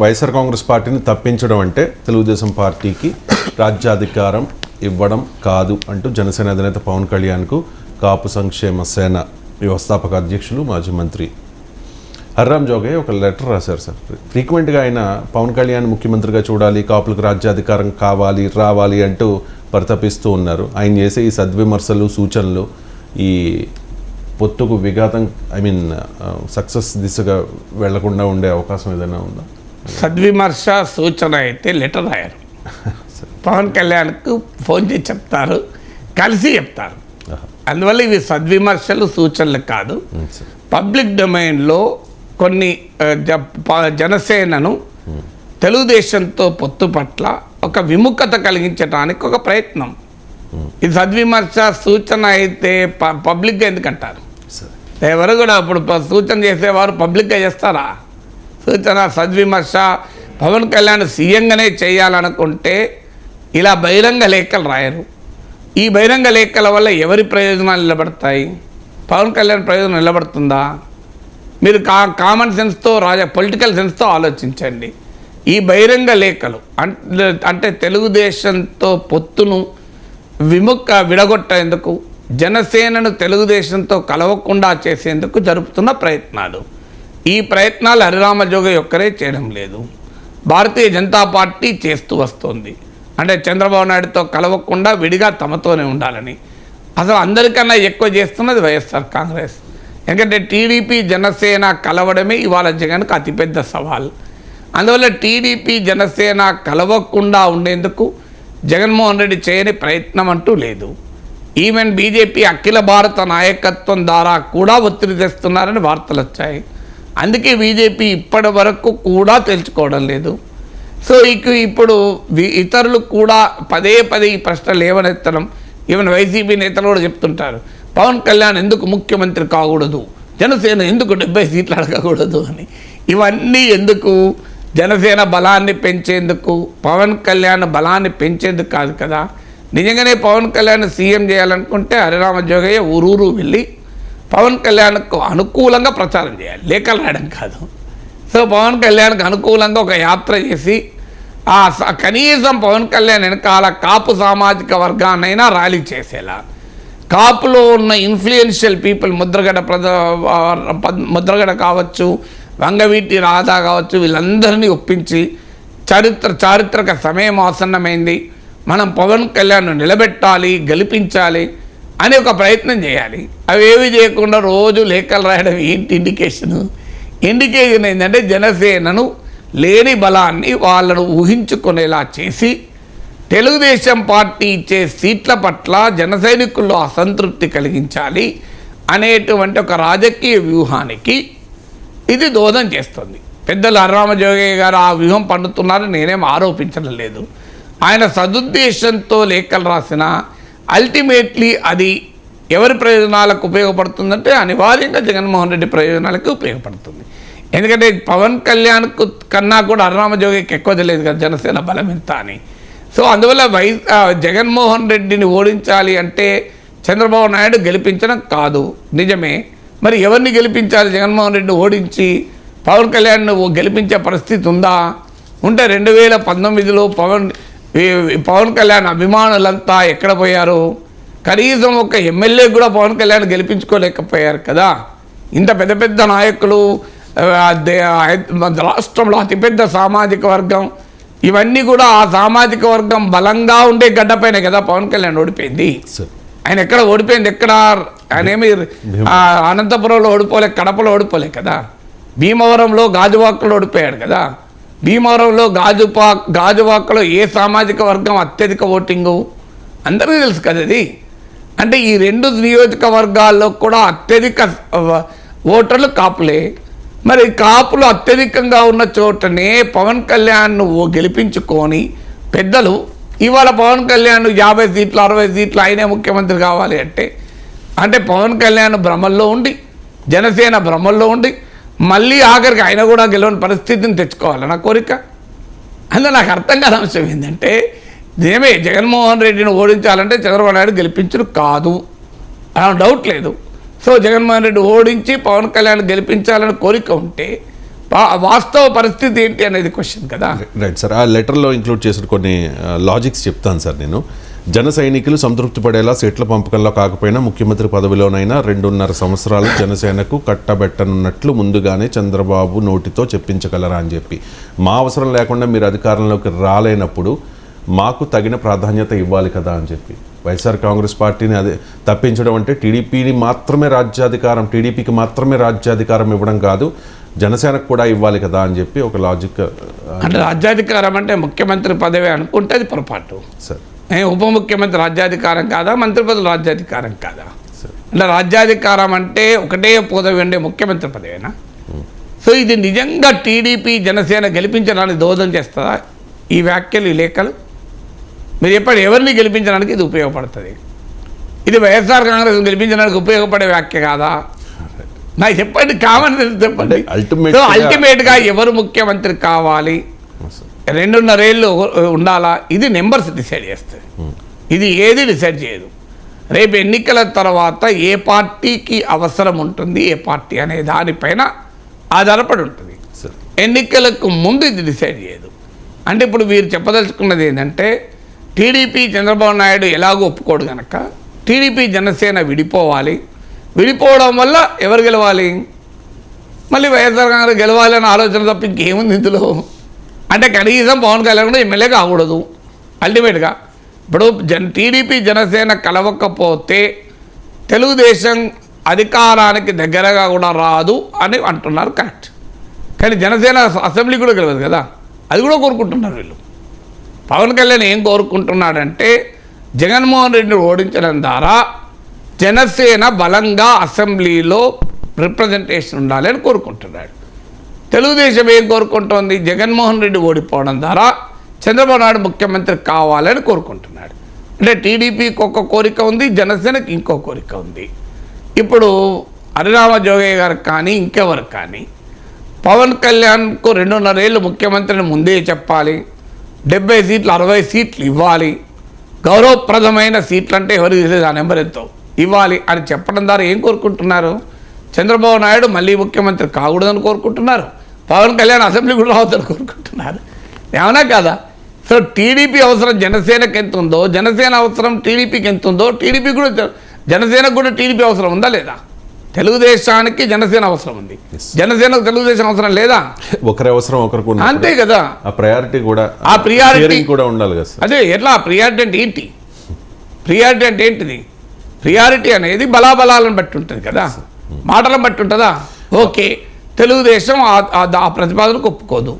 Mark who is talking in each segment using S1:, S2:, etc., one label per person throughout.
S1: వైఎస్ఆర్ కాంగ్రెస్ పార్టీని తప్పించడం అంటే తెలుగుదేశం పార్టీకి రాజ్యాధికారం ఇవ్వడం కాదు అంటూ జనసేన అధినేత పవన్ కళ్యాణ్కు కాపు సంక్షేమ సేన వ్యవస్థాపక అధ్యక్షులు మాజీ మంత్రి హర్రామ్ జోగయ్య ఒక లెటర్ రాశారు సార్. ఫ్రీక్వెంట్గా ఆయన పవన్ కళ్యాణ్ ముఖ్యమంత్రిగా చూడాలి కాపులకు రాజ్యాధికారం కావాలి రావాలి అంటూ పరితపిస్తూ ఉన్నారు. ఆయన చేసే ఈ సద్విమర్శలు సూచనలు ఈ పొత్తుకు విఘాతం ఐ మీన్ సక్సెస్ దిశగా వెళ్ళకుండా ఉండే అవకాశం ఏదైనా ఉందా?
S2: సద్విమర్శ సూచన అయితే లెటర్ రాయరు. పవన్ కళ్యాణ్కు ఫోన్ చేసి చెప్తారు కలిసి చెప్తారు. అందువల్ల ఇవి సద్విమర్శలు సూచనలు కాదు. పబ్లిక్ డొమైన్లో కొన్ని జనసేనను తెలుగుదేశంతో పొత్తు పట్ల ఒక విముఖత కలిగించడానికి ఒక ప్రయత్నం. ఇది సద్విమర్శ సూచన అయితే ప- పబ్లిక్గా ఎందుకంటారు? ఎవరు కూడా ఇప్పుడు ప- సూచన చేసేవారు పబ్లిక్గా చేస్తారా? సూచన సద్విమర్శ. పవన్ కళ్యాణ్ సీఎంగానే చేయాలనుకుంటే ఇలా బహిరంగ లేఖలు రాయరు. ఈ బహిరంగ లేఖల వల్ల ఎవరి ప్రయోజనాలు నిలబడతాయి? పవన్ కళ్యాణ్ ప్రయోజనం నిలబడుతుందా? మీరు కా కామన్ సెన్స్తో రాజ పొలిటికల్ సెన్స్తో ఆలోచించండి. ఈ బహిరంగ లేఖలు అంటే అంటే తెలుగుదేశంతో పొత్తును విముఖ విడగొట్టేందుకు జనసేనను తెలుగుదేశంతో కలవకుండా చేసేందుకు జరుపుతున్న ప్రయత్నాలు. ఈ ప్రయత్నాలు హరిరామజోగ ఒక్కరే చేయడం లేదు. భారతీయ జనతా పార్టీ చేస్తూ వస్తుంది. అంటే చంద్రబాబు నాయుడుతో కలవకుండా విడిగా తమతోనే ఉండాలని. అసలు అందరికన్నా ఎక్కువ చేస్తున్నది వైఎస్ఆర్ కాంగ్రెస్. ఎందుకంటే టీడీపీ జనసేన కలవడమే ఇవాళ జగన్కు అతిపెద్ద సవాల్. అందువల్ల టీడీపీ జనసేన కలవకుండా ఉండేందుకు జగన్మోహన్ రెడ్డి చేయని ప్రయత్నం అంటూ లేదు. ఈవెన్ బీజేపీ అఖిల భారత నాయకత్వం ద్వారా కూడా ఒత్తిడి తెస్తున్నారని వార్తలు వచ్చాయి అందుకే బీజేపీ ఇప్పటి వరకు కూడా తెలుసుకోవడం లేదు. సో ఇక ఇప్పుడు ఇతరులు కూడా పదే పదే ఈ ప్రశ్నలు లేవనెత్తడం ఈవెన్ వైసీపీ నేతలు కూడా చెప్తుంటారు పవన్ కళ్యాణ్ ఎందుకు ముఖ్యమంత్రి కాకూడదు? జనసేన ఎందుకు డెబ్బై సీట్లు అడగకూడదు? అని. ఇవన్నీ ఎందుకు? జనసేన బలాన్ని పెంచేందుకు పవన్ కళ్యాణ్ బలాన్ని పెంచేందుకు కాదు కదా. నిజంగానే పవన్ కళ్యాణ్ సీఎం చేయాలనుకుంటే హరిరామ జోగయ్య ఊరూరు వెళ్ళి పవన్ కళ్యాణ్కు అనుకూలంగా ప్రచారం చేయాలి. లేఖలు రాయడం కాదు. సో పవన్ కళ్యాణ్కి అనుకూలంగా ఒక యాత్ర చేసి ఆ కనీసం పవన్ కళ్యాణ్ వెనకాల కాపు సామాజిక వర్గాన్నైనా ర్యాలీ చేసేలా. కాపులో ఉన్న ఇన్ఫ్లుయెన్షియల్ పీపుల్ ముద్రగడ ప్రజ పద్- ముద్రగడ కావచ్చు వంగవీటి రాధా కావచ్చు వీళ్ళందరినీ ఒప్పించి చరిత్ర చారిత్రక సమయం ఆసన్నమైంది. మనం పవన్ కళ్యాణ్ నిలబెట్టాలి గెలిపించాలి. అనే ఒక ప్రయత్నం చేయాలి. అవి ఏవి చేయకుండా రోజు లేఖలు రాయడం ఏంటి ఇండికేషను ఇండికేషన్ ఏంటంటే జనసేనను లేని బలాన్ని వాళ్ళను ఊహించుకునేలా చేసి తెలుగుదేశం పార్టీ ఇచ్చే సీట్ల పట్ల జన సైనికుల్లో అసంతృప్తి కలిగించాలి అనేటువంటి ఒక రాజకీయ వ్యూహానికి ఇది దోదం చేస్తుంది. పెద్దలు అర్రామజోగయ్య గారు ఆ వ్యూహం పండుతున్నారని నేనేం ఆరోపించడం లేదు. ఆయన సదుద్దేశంతో లేఖలు రాసిన అల్టిమేట్లీ అది ఎవరి ప్రయోజనాలకు ఉపయోగపడుతుందంటే అనివార్యంగా జగన్మోహన్ రెడ్డి ప్రయోజనాలకు ఉపయోగపడుతుంది. ఎందుకంటే పవన్ కళ్యాణ్కు కన్నా కూడా అరరామజోగికి ఎక్కువ తెలియదు కదా జనసేన బలం ఎంత అని. సో అందువల్ల వై జగన్మోహన్ రెడ్డిని ఓడించాలి అంటే చంద్రబాబు నాయుడు గెలిపించడం కాదు. నిజమే. మరి ఎవరిని గెలిపించాలి? జగన్మోహన్ రెడ్డి ఓడించి పవన్ కళ్యాణ్ను గెలిపించే పరిస్థితి ఉందా? ఉంటే రెండు వేల పంతొమ్మిదిలో పవన్ ఈ- పవన్ కళ్యాణ్ అభిమానులంతా ఎక్కడ పోయారు? కనీసం ఒక ఎమ్మెల్యే కూడా పవన్ కళ్యాణ్ గెలిపించుకోలేకపోయారు కదా. ఇంత పెద్ద పెద్ద నాయకులు రాష్ట్రంలో అతిపెద్ద సామాజిక వర్గం ఇవన్నీ కూడా ఆ సామాజిక వర్గం బలంగా ఉండే గడ్డపైన కదా పవన్ కళ్యాణ్ ఓడిపోయింది. ఆయన ఎక్కడ ఓడిపోయింది? ఎక్కడ ఆయన ఏమి అనంతపురంలో ఓడిపోలే కడపలో ఓడిపోలే కదా. భీమవరంలో గాజువాకలో ఓడిపోయాడు కదా. భీమవరంలో గాజుపా గాజువాకలో ఏ సామాజిక వర్గం అత్యధిక ఓటింగు? అందరికీ తెలుసు కదా అంటే ఈ రెండు నియోజకవర్గాల్లో కూడా అత్యధిక ఓటర్లు కాపులే. మరి కాపులు అత్యధికంగా ఉన్న చోటనే పవన్ కళ్యాణ్ గెలిపించుకొని పెద్దలు ఇవాళ పవన్ కళ్యాణ్ యాభై సీట్లు అరవై సీట్లు ఆయనే ముఖ్యమంత్రి కావాలి అంటే అంటే పవన్ కళ్యాణ్ భ్రమల్లో ఉండి జనసేన భ్రమల్లో ఉండి మళ్ళీ ఆఖరికి ఆయన కూడా గెలవని పరిస్థితిని తెచ్చుకోవాలి నా కోరిక. అందులో నాకు అర్థం కాని అంశం ఏంటంటే నిజమే జగన్మోహన్ రెడ్డిని ఓడించాలంటే చంద్రబాబు నాయుడు గెలిపించడు కాదు. అలా డౌట్ లేదు. సో జగన్మోహన్ రెడ్డి ఓడించి పవన్ కళ్యాణ్ గెలిపించాలని కోరిక ఉంటే వా- వాస్తవ పరిస్థితి ఏంటి అనేది క్వశ్చన్ కదా.
S1: రైట్ సార్ ఆ లెటర్లో ఇంక్లూడ్ చేసిన కొన్ని లాజిక్స్ చెప్తాను సార్ నేను. జన సైనికులు సంతృప్తి పడేలా సీట్ల పంపకంలో కాకపోయినా ముఖ్యమంత్రి పదవిలోనైనా రెండున్నర సంవత్సరాలు జనసేనకు కట్టబెట్టనున్నట్లు ముందుగానే చంద్రబాబు నోటితో చెప్పించగలరా అని చెప్పి. మా అవసరం లేకుండా మీరు అధికారంలోకి రాలేనప్పుడు మాకు తగిన ప్రాధాన్యత ఇవ్వాలి కదా అని చెప్పి. వైఎస్ఆర్ కాంగ్రెస్ పార్టీని అదే తప్పించడం అంటే టీడీపీని మాత్రమే రాజ్యాధికారం టీడీపీకి మాత్రమే రాజ్యాధికారం ఇవ్వడం కాదు జనసేనకు కూడా ఇవ్వాలి కదా అని చెప్పి ఒక లాజిక్
S2: అంటే రాజ్యాధికారం అంటే ముఖ్యమంత్రి పదవి అనుకుంటే అది పొరపాటు.
S1: సార్.
S2: ఉప ముఖ్యమంత్రి రాజ్యాధికారం కాదా మంత్రి పదవి రాజ్యాధికారం కాదా. అంటే రాజ్యాధికారం అంటే ఒకటే పదవి ఉండే ముఖ్యమంత్రి పదవేనా? సో ఇది నిజంగా టీడీపీ జనసేన గెలిపించడానికి దోహదం చేస్తుందా? ఈ వ్యాఖ్యలు ఈ లేఖలు? మీరు చెప్పండి ఎవరిని గెలిపించడానికి ఇది ఉపయోగపడుతుంది? ఇది వైఎస్ఆర్ కాంగ్రెస్ గెలిపించడానికి ఉపయోగపడే వ్యాఖ్య కాదా? నాకు చెప్పండి కామన్ చెప్పండి. అల్టిమేట్గా ఎవరు ముఖ్యమంత్రి కావాలి? రెండున్నరేళ్ళు ఉండాలా? ఇది నెంబర్స్ డిసైడ్ చేస్తాయి ఇది ఏది డిసైడ్ చేయదు. రేపు ఎన్నికల తర్వాత ఏ పార్టీకి అవసరం ఉంటుంది ఏ పార్టీ అనే దానిపైన ఆధారపడి ఉంటుంది. ఎన్నికలకు ముందు ఇది డిసైడ్ చేయదు. అంటే ఇప్పుడు వీరు చెప్పదలుచుకున్నది ఏంటంటే టీడీపీ చంద్రబాబు నాయుడు ఎలాగో ఒప్పుకోడు కనుక టీడీపీ జనసేన విడిపోవాలి. విడిపోవడం వల్ల ఎవరు గెలవాలి? మళ్ళీ వైఎస్ఆర్ కాంగ్రెస్ గెలవాలనే ఆలోచన తప్ప ఇంకేముంది ఇందులో? అంటే కనీసం పవన్ కళ్యాణ్ కూడా ఎమ్మెల్యే కాకూడదు. అల్టిమేట్గా ఇప్పుడు జన్ టీడీపీ జనసేన కలవకపోతే తెలుగుదేశం అధికారానికి దగ్గరగా కూడా రాదు అని అంటున్నారు కరెక్ట్. కానీ జనసేన అసెంబ్లీ కూడా గెలవదు కదా. అది కూడా కోరుకుంటున్నారు వీళ్ళు. పవన్ కళ్యాణ్ ఏం కోరుకుంటున్నాడంటే జగన్మోహన్ రెడ్డిని ఓడించడం ద్వారా జనసేన బలంగా అసెంబ్లీలో రిప్రజెంటేషన్ ఉండాలి అని కోరుకుంటున్నాడు. తెలుగుదేశం ఏం కోరుకుంటోంది? జగన్మోహన్ రెడ్డి ఓడిపోవడం ద్వారా చంద్రబాబు నాయుడు ముఖ్యమంత్రి కావాలని కోరుకుంటున్నాడు. అంటే టీడీపీకి ఒక కోరిక ఉంది జనసేనకి ఇంకో కోరిక ఉంది. ఇప్పుడు హరిరామ జోగయ్య గారికి కానీ ఇంకెవరు కానీ పవన్ కళ్యాణ్కు రెండున్నరేళ్ళు ముఖ్యమంత్రిని ముందే చెప్పాలి డెబ్బై సీట్లు అరవై సీట్లు ఇవ్వాలి గౌరవప్రదమైన సీట్లు అంటే ఎవరికి తెలియదు ఆ నెంబర్ ఎంతో ఇవ్వాలి అని చెప్పడం ద్వారా ఏం కోరుకుంటున్నారు? చంద్రబాబు నాయుడు మళ్ళీ ముఖ్యమంత్రి కాకూడదని కోరుకుంటున్నారు. పవన్ కళ్యాణ్ అసెంబ్లీ కూడా రావద్దని కోరుకుంటున్నారు. ఏమన్నా కాదా? సో టీడీపీ అవసరం జనసేనకి ఎంత ఉందో జనసేన అవసరం టీడీపీకి ఎంత ఉందో టీడీపీ కూడా జనసేనకు కూడా టీడీపీ అవసరం ఉందా లేదా? తెలుగుదేశానికి జనసేన అవసరం ఉంది. జనసేనకు తెలుగుదేశం అవసరం లేదా?
S1: ఒకరి అవసరం ఒకరికి
S2: అంతే కదా.
S1: ఆ ప్రయారిటీ కూడా
S2: ఆ
S1: sharing కూడా ఉండాలి కదా
S2: అదే ఎట్లా? ప్రియారిటీ అంటే ఏంటి? ప్రియారిటీ అంటే ఏంటిది? ప్రియారిటీ అనేది బలాబలాలను బట్టి ఉంటుంది కదా. మాటలను బట్టి ఉంటుందా? ఓకే. తెలుగుదేశం ఆ- ప్రతిపాదనకు ఒప్పుకోదు.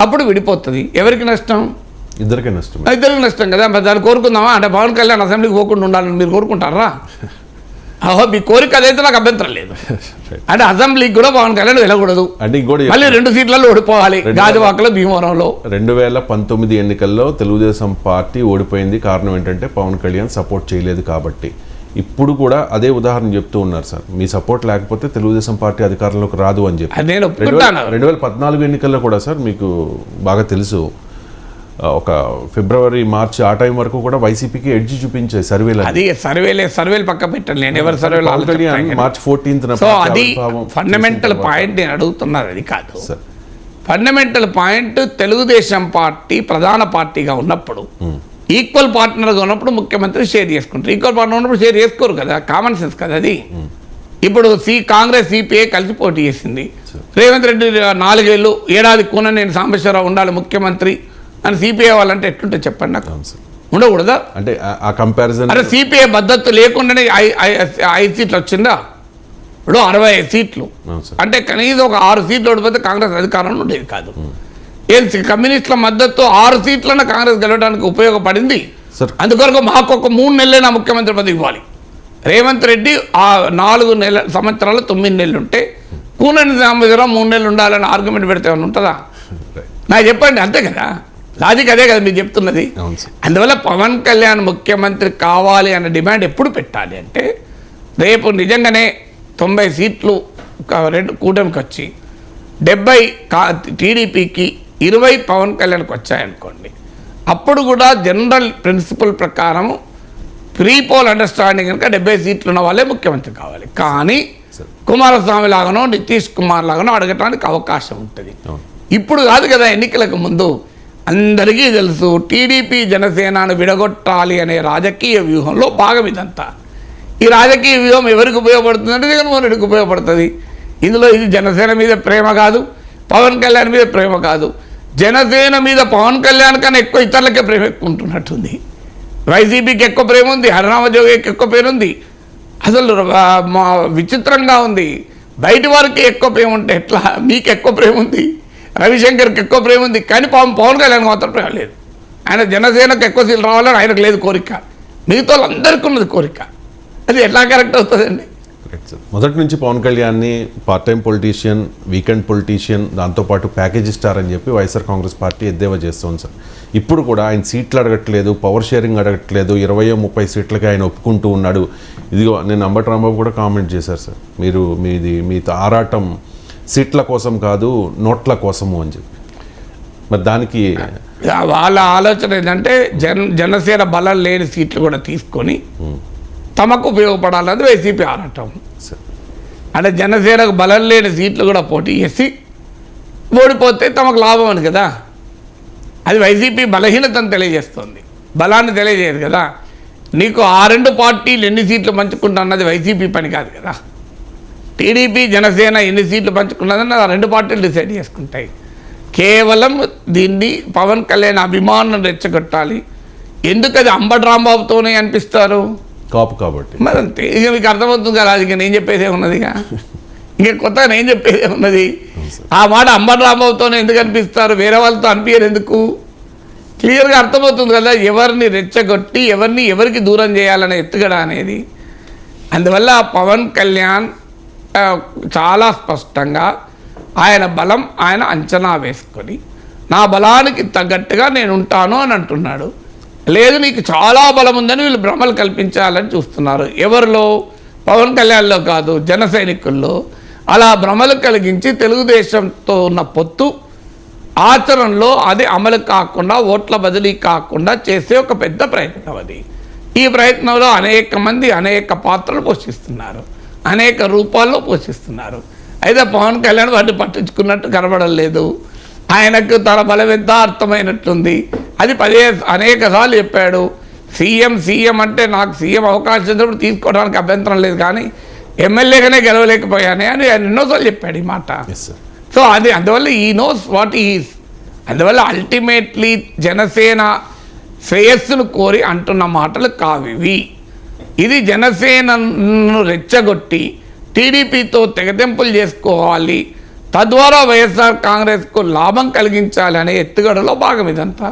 S2: అప్పుడు విడిపోతుంది. ఎవరికి నష్టం?
S1: ఇద్దరికే నష్టం
S2: ఇద్దరికి నష్టం కదా. మరి దాన్ని కోరుకుందామా? అంటే పవన్ కళ్యాణ్ అసెంబ్లీకి పోకుండా ఉండాలని మీరు కోరుకుంటారా? అహో మీ కోరిక అదైతే నాకు అభ్యంతరం లేదు. అంటే అసెంబ్లీకి కూడా పవన్ కళ్యాణ్ వెళ్ళకూడదు.
S1: అంటే ఇంకోటి
S2: మళ్ళీ రెండు సీట్లలో ఓడిపోవాలి. గాజువాకలో భీమవరంలో.
S1: రెండు వేల పంతొమ్మిది ఎన్నికల్లో తెలుగుదేశం పార్టీ ఓడిపోయింది. కారణం ఏంటంటే పవన్ కళ్యాణ్ సపోర్ట్ చేయలేదు కాబట్టి. ఇప్పుడు కూడా అదే ఉదాహరణ చెప్తూ ఉన్నారు సార్. మీ సపోర్ట్ లేకపోతే తెలుగుదేశం పార్టీ అధికారంలోకి రాదు అని చెప్పి.
S2: నేను
S1: రెండు వేల పద్నాలుగు ఎన్నికల్లో కూడా సార్ మీకు బాగా తెలుసు. ఒక ఫిబ్రవరి మార్చి ఆ టైం వరకు కూడా వైసీపీకి ఎడ్జి చూపించే సర్వేలు
S2: అది సర్వేలే సర్వేలు పక్క పెట్టండి. నేను ఎవరి సర్వేలు
S1: మార్చి ఫోర్టీన్త్
S2: సో అది ఫండమెంటల్ పాయింట్ నేను అడుగుతున్నది అది కాదు.
S1: Sir.
S2: Fundamental point Telugu Desam party ప్రధాన పార్టీగా ఉన్నప్పుడు ఈక్వల్ పార్ట్నర్గా ఉన్నప్పుడు ముఖ్యమంత్రి షేర్ చేసుకుంటారు. ఈక్వల్ పార్ట్నర్ ఉన్నప్పుడు షేర్ చేసుకోరు కదా కామన్ సెన్స్ కదా అది. ఇప్పుడు సి కాంగ్రెస్ సిపిఐ కలిసి పోటీ చేసింది. రేవంత్ రెడ్డి నాలుగేళ్ళు ఏడాది కూన నేను సాంబశ్వరరావు ఉండాలి ముఖ్యమంత్రి అని సిపిఐ వాళ్ళంటే ఎట్లుంటే చెప్పండి నాకు. ఉండకూడదా?
S1: అంటే ఆ- కంపారిజన్
S2: అరే సిపిఐ భద్రత లేకుండానే ఐ- ఐ- ఐదు సీట్లు వచ్చిందా? ఇప్పుడు అరవై ఐదు సీట్లు. అంటే కనీసం ఒక ఆరు సీట్లు ఓడిపోతే కాంగ్రెస్ అధికారంలో ఉండేది కాదు. ఏం సి- కమ్యూనిస్టుల మద్దతు ఆరు సీట్లను కాంగ్రెస్ గెలవడానికి ఉపయోగపడింది.
S1: సార్.
S2: అందుకొరకు మాకు ఒక మూడు నెలలైనా ముఖ్యమంత్రి పదవి ఇవ్వాలి. రేవంత్ రెడ్డి ఆ నాలుగు నెల సంవత్సరాలు తొమ్మిది నెలలు ఉంటే కూనని సాంబశివరావు మూడు నెలలు ఉండాలని ఆర్గ్యుమెంట్ పెడితే ఏమైనా ఉంటుందా? నాకు చెప్పండి అంతే కదా? లాజిక్ అదే కదా మీరు చెప్తున్నది. అందువల్ల పవన్ కళ్యాణ్ ముఖ్యమంత్రి కావాలి అన్న డిమాండ్ ఎప్పుడు పెట్టాలి అంటే రేపు నిజంగానే తొంభై సీట్లు రెండు కూటమికి వచ్చి డెబ్బై కా టీడీపీకి ఇరవై పవన్ కళ్యాణ్కి వచ్చాయనుకోండి. అప్పుడు కూడా జనరల్ ప్రిన్సిపల్ ప్రకారం ప్రీ పోల్ అండర్స్టాండింగ్ కనుక డెబ్బై సీట్లు ఉన్న వాళ్ళే ముఖ్యమంత్రి కావాలి. కానీ కుమారస్వామి లాగానో నితీష్ కుమార్ లాగానో అడగటానికి అవకాశం ఉంటుంది. ఇప్పుడు కాదు కదా ఎన్నికలకు ముందు అందరికీ తెలుసు టీడీపీ జనసేనను విడగొట్టాలి అనే రాజకీయ వ్యూహంలో భాగం ఇదంతా. ఈ రాజకీయ వ్యూహం ఎవరికి ఉపయోగపడుతుంది అంటే జగన్మోహన్ రెడ్డికి ఉపయోగపడుతుంది. ఇందులో ఇది జనసేన మీద ప్రేమ కాదు పవన్ కళ్యాణ్ మీద ప్రేమ కాదు. జనసేన మీద పవన్ కళ్యాణ్ కన్నా ఎక్కువ ఇతరులకే ప్రేమ ఎక్కువ ఉంటున్నట్టుంది వైసీపీకి ఎక్కువ ప్రేమ ఉంది హరినామ జోగికి ఎక్కువ పేరు ఉంది అసలు మా విచిత్రంగా ఉంది. బయట వారికి ఎక్కువ ప్రేమ ఉంటే ఎట్లా? మీకు ఎక్కువ ప్రేమ ఉంది రవిశంకర్కి ఎక్కువ ప్రేమ ఉంది కానీ పవన్ పవన్ కళ్యాణ్ మాత్రం ప్రేమ లేదు ఆయన జనసేనకు ఎక్కువ సీట్లు రావాలని ఆయనకు లేదు కోరిక. మిగతా వాళ్ళందరికీ ఉన్నది కోరిక. అది ఎట్లా కరెక్ట్ అవుతుందండి?
S1: మొదటి నుంచి పవన్ కళ్యాణ్ని part time politician weekend politician దాంతోపాటు ప్యాకేజ్ స్టార్ అని చెప్పి వైఎస్ఆర్ కాంగ్రెస్ పార్టీ ఎద్దేవా చేస్తుంది సార్. ఇప్పుడు కూడా ఆయన సీట్లు అడగట్లేదు పవర్ షేరింగ్ అడగట్లేదు ఇరవయో ముప్పై సీట్లకి ఆయన ఒప్పుకుంటూ ఉన్నాడు. ఇదిగో నేను అంబటి రాంబాబు కూడా కామెంట్ చేశారు సార్. మీరు మీది మీ ఆరాటం సీట్ల కోసం కాదు నోట్ల కోసము అని చెప్పి. మరి దానికి
S2: వాళ్ళ ఆలోచన ఏంటంటే జన జనసేన బలం లేని సీట్లు కూడా తీసుకొని తమకు ఉపయోగపడాలన్నది వైసీపీ ఆరాటం. అంటే జనసేనకు బలం లేని సీట్లు కూడా పోటీ చేసి ఓడిపోతే తమకు లాభం అని కదా? అది వైసీపీ బలహీనతను తెలియజేస్తుంది. బలాన్ని తెలియజేయదు కదా? నీకు ఆ రెండు పార్టీలు ఎన్ని సీట్లు పంచుకుంటా అన్నది వైసీపీ పని కాదు కదా? టీడీపీ జనసేన ఎన్ని సీట్లు పంచుకున్నదని ఆ రెండు పార్టీలు డిసైడ్ చేసుకుంటాయి. కేవలం దీన్ని పవన్ కళ్యాణ్ అభిమానం రెచ్చగొట్టాలి. ఎందుకు అది అంబటి రాంబాబుతోనే అనిపిస్తారు?
S1: కాపు కాబట్టి.
S2: మరి అంతే. ఇక మీకు అర్థమవుతుంది కదా ఇక నేను చెప్పేదే ఉన్నదిగా ఇక. కొత్తగా నేను చెప్పేదే ఉన్నది. ఆ మాట అంబటి రాంబాబుతోనే ఎందుకు అనిపిస్తారు? వేరే వాళ్ళతో అనిపించరు ఎందుకు? క్లియర్గా అర్థమవుతుంది కదా ఎవరిని రెచ్చగొట్టి ఎవరిని ఎవరికి దూరం చేయాలనే ఎత్తుగడ అనేది. అందువల్ల పవన్ కళ్యాణ్ చాలా స్పష్టంగా ఆయన బలం ఆయన అంచనా వేసుకొని నా బలానికి తగ్గట్టుగా నేను ఉంటాను అని అంటున్నాడు. లేదు నీకు చాలా బలం ఉందని వీళ్ళు భ్రమలు కల్పించాలని చూస్తున్నారు. ఎవరిలో? పవన్ కళ్యాణ్లో కాదు జన సైనికుల్లో. అలా భ్రమలు కలిగించి తెలుగుదేశంతో ఉన్న పొత్తు ఆచరణలో అది అమలు కాకుండా ఓట్ల బదిలీ కాకుండా చేసే ఒక పెద్ద ప్రయత్నం అది. ఈ ప్రయత్నంలో అనేక మంది అనేక పాత్రలు పోషిస్తున్నారు. అనేక రూపాల్లో పోషిస్తున్నారు. అయితే పవన్ కళ్యాణ్ వాటిని పట్టించుకున్నట్టు కనబడలేదు. ఆయనకు తన బలం ఎంత అర్థమైనట్టుంది అది పదే అనేక సార్లు చెప్పాడు. సీఎం సీఎం అంటే నాకు సీఎం అవకాశం ఇచ్చినప్పుడు తీసుకోవడానికి అభ్యంతరం లేదు కానీ ఎమ్మెల్యేగానే గెలవలేకపోయానే అని ఆయన ఎన్నోసార్లు చెప్పాడు ఈ మాట. సో అది అందువల్ల ఈ నోస్ వాట్ ఈస్ అందువల్ల అల్టిమేట్లీ జనసేన శ్రేయస్సును కోరి అంటున్న మాటలు కావివి ఇది జనసేనను రెచ్చగొట్టి టీడీపీతో తెగతెంపులు చేసుకోవాలి. తద్వారా వైఎస్ఆర్ కాంగ్రెస్కు లాభం కలిగించాలనే ఎత్తుగడలో భాగం ఇదంతా.